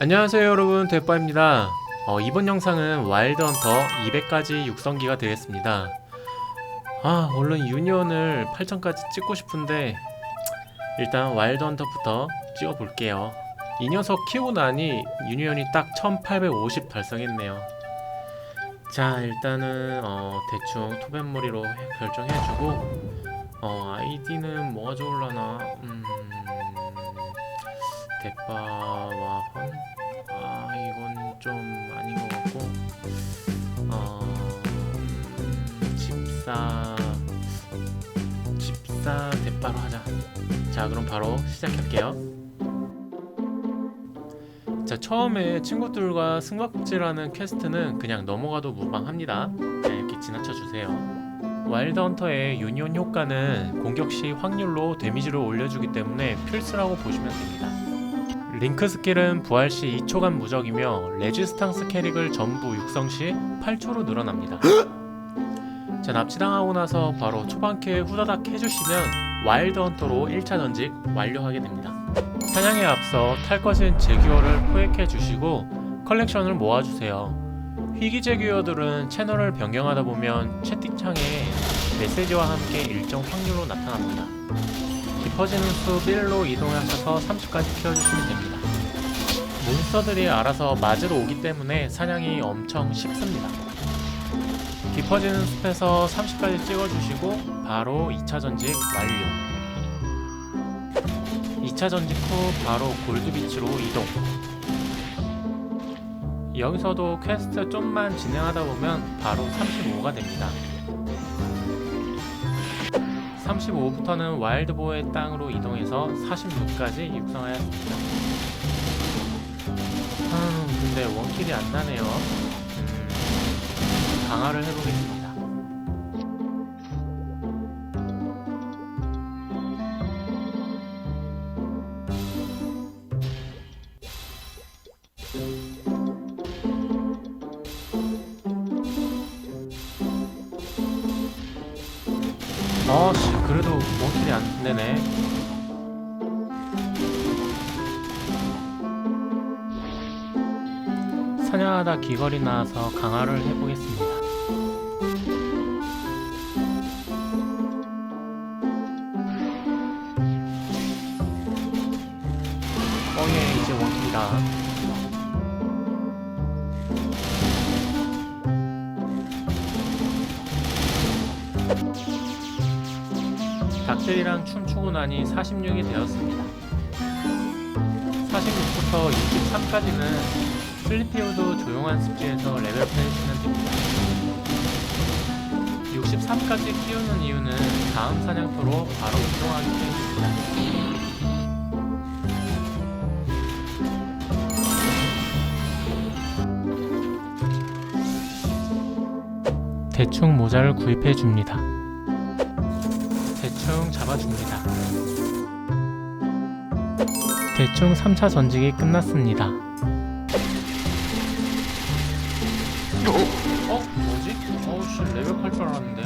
안녕하세요 여러분. 대빠입니다. 어, 이번 영상은 와일드 헌터 200까지 육성기가 되겠습니다. 아 얼른 유니온을 8천까지 찍고 싶은데 일단 와일드 헌터부터 찍어볼게요. 이 녀석 키우고 나니 유니온이 딱 1850 달성했네요. 자 일단은 어, 대충 토벤머리로 해- 결정해주고 어, 아이디는 뭐가 좋을라나? 음... 대빠와 헌? 아 이건 좀 아닌 것 같고 어 음, 집사 집사 대빠로 하자. 자 그럼 바로 시작할게요. 자 처음에 친구들과 승박지라는 퀘스트는 그냥 넘어가도 무방합니다. 네, 이렇게 지나쳐 주세요. 와일드 헌터의 유니온 효과는 공격 시 확률로 데미지를 올려주기 때문에 필수라고 보시면 됩니다 링크 스킬은 부활 시 2초간 무적이며 레지스탕스 캐릭을 전부 육성 시 8초로 늘어납니다. 자 납치당하고 나서 바로 초반캐 후다닥 해주시면 와일드 헌터로 1차 전직 완료하게 됩니다. 사냥에 앞서 탈 것은 제규어를 포획해 주시고 컬렉션을 모아주세요. 희귀 제규어들은 채널을 변경하다 보면 채팅창에 메시지와 함께 일정 확률로 나타납니다. 깊어지는 숲 1로 이동하셔서 30까지 키워주시면 됩니다. 몬스터들이 알아서 맞으러 오기 때문에 사냥이 엄청 쉽습니다. 깊어지는 숲에서 30까지 찍어주시고 바로 2차 전직 완료. 2차 전직 후 바로 골드비치로 이동. 여기서도 퀘스트 좀만 진행하다 보면 바로 35가 됩니다. 35부터는 와일드보의 땅으로 이동해서 46까지 육성하였습니다. 음, 근데 원킬이 안 나네요. 음, 강화를 해보겠습니다. 어씨 그래도 원킬이 안 되네. 사냥하다 귀걸이 나와서 강화를 해보겠습니다. 어예 이제 원킬이다. 닭들이랑 춤추고 나니 46이 되었습니다. 46부터 63까지는 슬리피우드 조용한 습지에서 레벨업 해주시면 됩니다. 63까지 키우는 이유는 다음 사냥터로 바로 이동하기 때문입니다. 대충 모자를 구입해 줍니다. 대충 잡아줍니다. 대충 3차 전직이 끝났습니다. 어? 어? 뭐지? 어우씨 레벨 할줄 알았는데